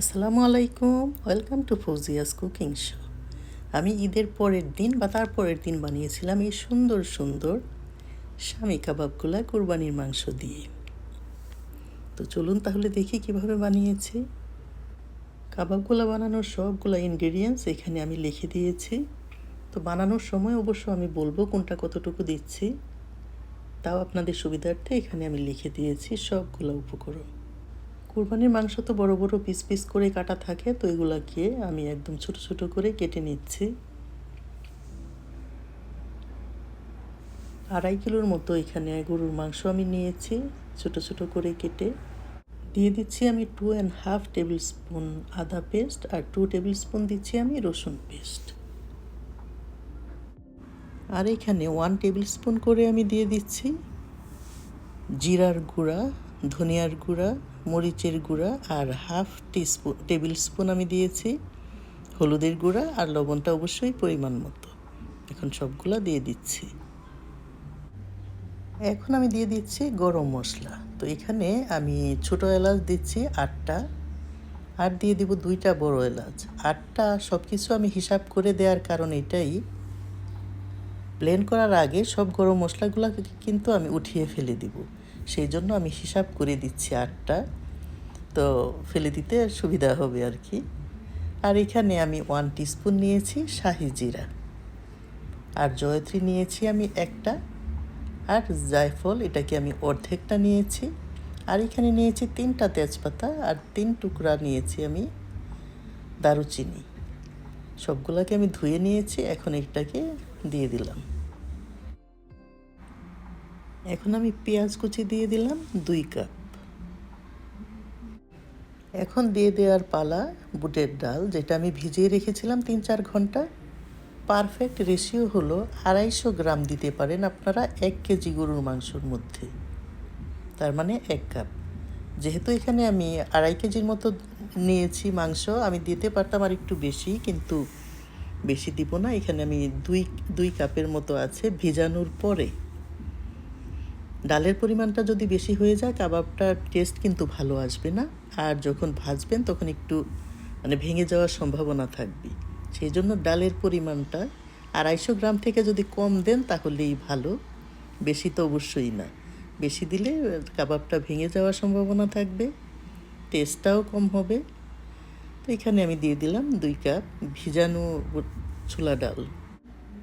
আসসালামু আলাইকুম, welcome to Fauzia's cooking show. আমি ঈদের পরের দিন বা তার পরের দিন বানিয়েছিলাম এই সুন্দর সুন্দর স্বামী কাবাবগুলা কুরবানির মাংস দিয়ে। তো চলুন তাহলে দেখি কীভাবে বানিয়েছি। কাবাবগুলা বানানোর সবগুলো ইনগ্রেডিয়েন্টস এখানে আমি লিখে দিয়েছি। তো বানানোর সময় অবশ্য আমি বলব কোনটা কতটুকু দিচ্ছি। তাও আপনাদের সুবিধার্থে এখানে আমি লিখে দিয়েছি সবগুলো উপকরণ। কুরবানির মাংস তো বড় বড় পিস পিস করে কাটা থাকে, তো এগুলাকে আমি একদম ছোট ছোট করে কেটে নিচ্ছি। আড়াই কিলোর মতো এখানে গরুর মাংস আমি নিয়েছি, ছোট ছোট করে কেটে। দিয়ে দিচ্ছি আমি two and half tablespoon আদা পেস্ট আর টু টেবিল স্পুন দিচ্ছি আমি রসুন পেস্ট আর এখানে ওয়ান টেবিল স্পুন করে আমি দিয়ে দিচ্ছি জিরার গুঁড়া, ধনিয়ার গুঁড়া মরিচের গুঁড়া আর হাফ টিস্পুন টেবিল স্পুন আমি দিয়েছি। হলুদের গুঁড়া আর লবণটা অবশ্যই পরিমাণ মতো। এখন সবগুলো দিয়ে দিচ্ছি। এখন আমি দিয়ে দিচ্ছি গরম মশলা। তো এখানে আমি ছোট এলাচ দিচ্ছি আটটা আর দিয়ে দিব দুইটা বড় এলাচ। আটটা সব কিছু আমি হিসাব করে দেওয়ার কারণ এটাই। ব্লেন্ড করার আগে সব গরম মশলাগুলোকে কিন্তু আমি উঠিয়ে ফেলে দিব। সেই জন্য আমি হিসাব করে দিচ্ছি আটটা। তো ফেলে দিতে সুবিধা হবে আর কি। আর এখানে আমি ওয়ান টিস্পুন নিয়েছি শাহি জিরা। আর জয়ত্রী নিয়েছি আমি একটা। আর জায়ফল, এটাকে আমি অর্ধেকটা নিয়েছি। আর এখানে নিয়েছি তিনটা তেজপাতা আর তিন টুকরা নিয়েছি আমি দারুচিনি। সবগুলোকে আমি ধুয়ে নিয়েছি, এখন এটাকে দিয়ে দিলাম। এখন আমি পেঁয়াজ কুচি দিয়ে দিলাম দুই কাপ। এখন দিয়ে দেওয়ার পালা বুটের ডাল, যেটা আমি ভিজিয়ে রেখেছিলাম তিন চার ঘণ্টা। পারফেক্ট রেশিও হলো আড়াইশো গ্রাম দিতে পারেন আপনারা এক কেজি গরুর মাংসর মধ্যে। তার মানে এক কাপ। যেহেতু এখানে আমি আড়াই কেজির মতো নিয়েছি মাংস, আমি দিতে পারতাম আর একটু বেশি, কিন্তু বেশি দিব না। এখানে আমি দুই দুই কাপের মতো আছে ভেজানোর পরে। ডালের পরিমাণটা যদি বেশি হয়ে যায়, কাবাবটার টেস্ট কিন্তু ভালো আসবে না। আর যখন ভাজবেন, তখন একটু মানে ভেঙে যাওয়ার সম্ভাবনা থাকবে। সেই জন্য ডালের পরিমাণটা আড়াইশো গ্রাম থেকে যদি কম দেন, তাহলেই ভালো। বেশি তো অবশ্যই না। বেশি দিলে কাবাবটা ভেঙে যাওয়ার সম্ভাবনা থাকবে। টেস্টটাও কম হবে। তো এখানে আমি দিয়ে দিলাম দুই কাপ ভিজানো ছোলা ডাল।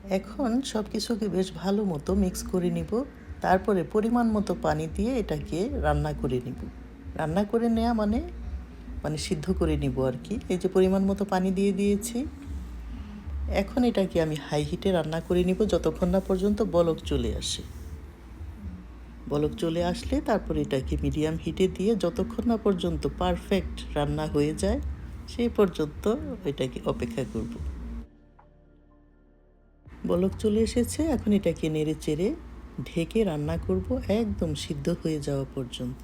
এখন সব কিছুকে বেশ ভালো মতো মিক্স করে নিব। তারপরে পরিমাণ মতো পানি দিয়ে এটাকে রান্না করে নিব। রান্না করে নেওয়া মানে মানে সিদ্ধ করে নিব আর কি। এই যে পরিমাণ মতো পানি দিয়ে দিয়েছি। এখন এটাকে আমি হাই হিটে রান্না করে নিব যতক্ষণ না পর্যন্ত বলক চলে আসে। বলক চলে আসলে তারপর এটাকে মিডিয়াম হিটে দিয়ে যতক্ষণ না পর্যন্ত পারফেক্ট রান্না হয়ে যায়, সেই পর্যন্ত এটাকে অপেক্ষা করব। বলক চলে এসেছে, এখন এটাকে নেড়ে চেড়ে ঢেকে রান্না করব একদম সিদ্ধ হয়ে যাওয়া পর্যন্ত।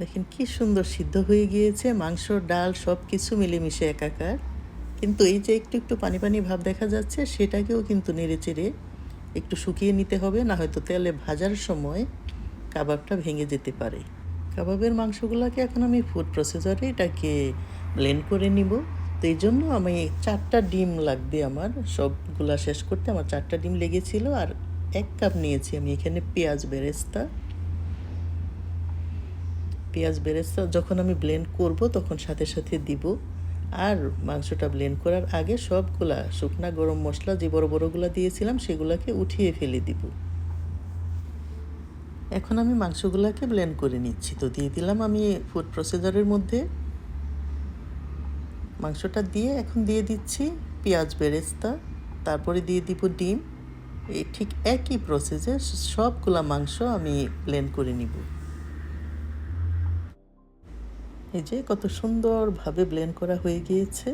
দেখেন কি সুন্দর সিদ্ধ হয়ে গিয়েছে, মাংস, ডাল সব কিছু মিলেমিশে একাকার। কিন্তু এই যে একটু একটু পানি পানি ভাব দেখা যাচ্ছে, সেটাকেও কিন্তু নেড়ে চেড়ে একটু শুকিয়ে নিতে হবে, না হয়তো তেলে ভাজার সময় কাবাবটা ভেঙে যেতে পারে। কাবাবের মাংসগুলোকে এখন আমি ফুড প্রসেসরে এটাকে ব্লেন্ড করে নিব। তো এই জন্য আমি চারটা ডিম লাগবে আমার। সবগুলা শেষ করতে আমার চারটা ডিম লেগেছিল আর এক কাপ নিয়েছি আমি এখানে পেঁয়াজ বেরেস্তা। পেঁয়াজ বেরেস্তা যখন আমি ব্লেন্ড করব তখন সাথে সাথে দিব। আর মাংসটা ব্লেন্ড করার আগে সবগুলা শুকনা গরম মশলা যে বড় বড়গুলো দিয়েছিলাম সেগুলোকে উঠিয়ে ফেলে দিব। এখন আমি মাংসগুলোকে ব্লেন্ড করে নিচ্ছি। তো দিয়ে দিলাম আমি ফুড প্রসেসরের মধ্যে। মাংসটা দিয়ে এখন দিয়ে দিচ্ছি পেঁয়াজ বেরেস্তা, তারপরে দিয়ে দিব ডিম। এই ঠিক একই প্রসেসে সবগুলা মাংস আমি ব্লেন্ড করে নিব। এই যে কত সুন্দরভাবে ব্লেন্ড করা হয়ে গিয়েছে।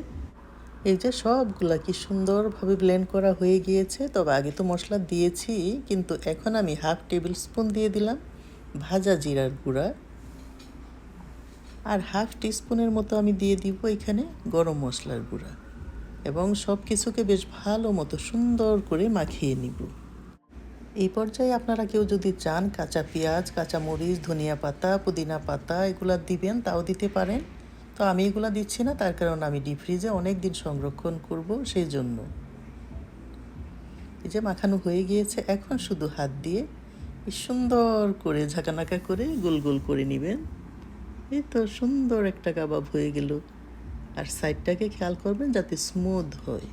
এই যে সবগুলা কি সুন্দরভাবে ব্লেন্ড করা হয়ে গিয়েছে। তবে আগে তো মশলা দিয়েছি, কিন্তু এখন আমি হাফ টেবিল স্পুন দিয়ে দিলাম ভাজা জিরার গুঁড়া। আর হাফ টিস্পুনের মতো আমি দিয়ে দিব এখানে গরম মশলার গুঁড়া। এবং সব কিছুকে বেশ ভালো মতো সুন্দর করে মাখিয়ে নিব। এই পর্যায়ে আপনারা কেউ যদি চান কাঁচা পেঁয়াজ, কাঁচা মরিচ, ধনিয়া পাতা, পুদিনা পাতা এগুলো দিবেন, তাও দিতে পারেন। তো আমি এগুলো দিচ্ছি না, তার কারণ আমি ডিপ ফ্রিজে অনেক দিন সংরক্ষণ করব সেই জন্য এই যে মাখানো হয়ে গিয়েছে, এখন শুধু হাত দিয়ে সুন্দর করে ঝাঁকানাকা করে গোল গোল করে নেবেন। এই তো সুন্দর একটা কাবাব হয়ে গেল। আর সাইডটাকে খেয়াল করবেন যাতে স্মুথ হয়।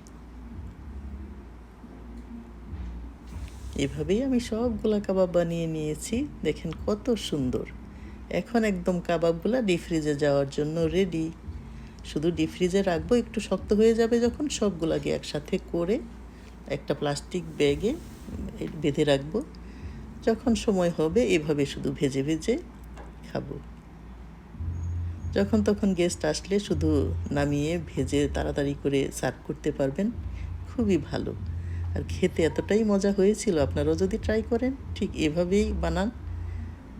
এভাবেই আমি সবগুলা কাবাব বানিয়ে নিয়েছি। দেখেন কত সুন্দর। এখন একদম কাবাবগুলা ডিপ ফ্রিজে যাওয়ার জন্য রেডি শুধু ডিপ ফ্রিজে রাখব, একটু শক্ত হয়ে যাবে যখন সবগুলাকে একসাথে করে একটা প্লাস্টিক ব্যাগে বেঁধে রাখব। যখন সময় হবে এভাবে শুধু ভেজে ভেজে খাব। যখন তখন গেস্ট আসলে শুধু নামিয়ে ভেজে তাড়াতাড়ি করে সার্ভ করতে পারবেন। খুবই ভালো। আর খেতে এতটাই মজা হয়েছিল আপনারাও যদি ট্রাই করেন, ঠিক এভাবেই বানান,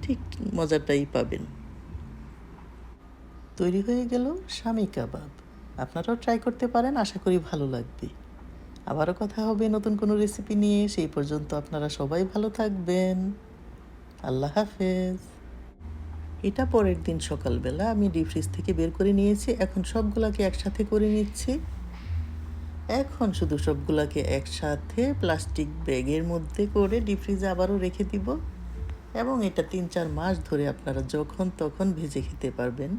ঠিক মজাটাই পাবেন। তৈরি হয়ে গেল স্বামী কাবাব। আপনারাও ট্রাই করতে পারেন, আশা করি ভালো লাগবে। আবারও কথা হবে নতুন কোনো রেসিপি নিয়ে, সেই পর্যন্ত আপনারা সবাই ভালো থাকবেন। আল্লাহ হাফেজ। এটা পরের দিন সকালবেলা আমি ডিপ ফ্রিজ থেকে বের করে নিয়েছি। এখন সবগুলোকে একসাথে করে নিচ্ছি। এখন শুধু সবগুলাকে একসাথে প্লাস্টিক ব্যাগের মধ্যে করে ডিপ ফ্রিজে আবারও রেখে দিব। এবং এটা তিন চার মাস ধরে আপনারা যখন তখন ভেজে খেতে পারবেন।